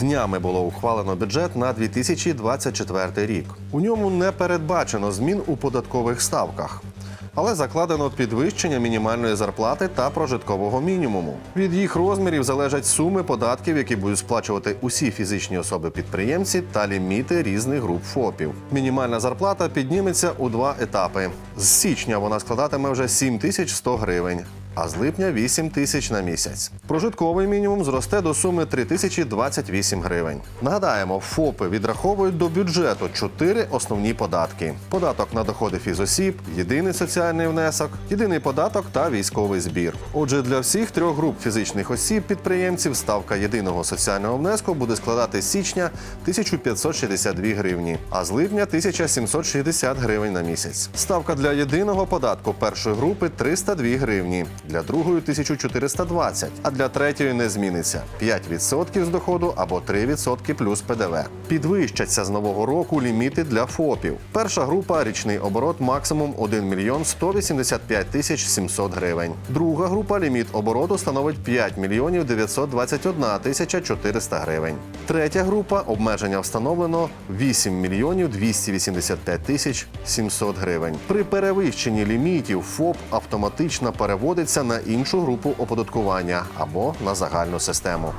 Днями було ухвалено бюджет на 2024 рік. У ньому не передбачено змін у податкових ставках. Але закладено підвищення мінімальної зарплати та прожиткового мінімуму. Від їх розмірів залежать суми податків, які будуть сплачувати усі фізичні особи-підприємці та ліміти різних груп ФОПів. Мінімальна зарплата підніметься у два етапи. З січня вона складатиме вже 7100 гривень. А з липня 8 тисяч на місяць. Прожитковий мінімум зросте до суми 3028 гривень. Нагадаємо, ФОПи відраховують до бюджету чотири основні податки: податок на доходи фізосіб, єдиний соціальний внесок, єдиний податок та військовий збір. Отже, для всіх трьох груп фізичних осіб підприємців ставка єдиного соціального внеску буде складати з січня 1562 гривні, а з липня 1760 гривень на місяць. Ставка для єдиного податку першої групи 302 гривні, для другої 1420, а для третьої не зміниться 5% з доходу або 3% плюс ПДВ. Підвищаться з нового року ліміти для ФОПів. Перша група річний оборот максимум 1 мільйон 185 тисяч 700 гривень. Друга група ліміт обороту становить 5 мільйонів 921 тисяча 400 гривень. Третя група обмеження встановлено 8 мільйонів 285 тисяч 700 гривень. При перевищенні лімітів ФОП автоматично переводиться на іншу групу оподаткування або на загальну систему.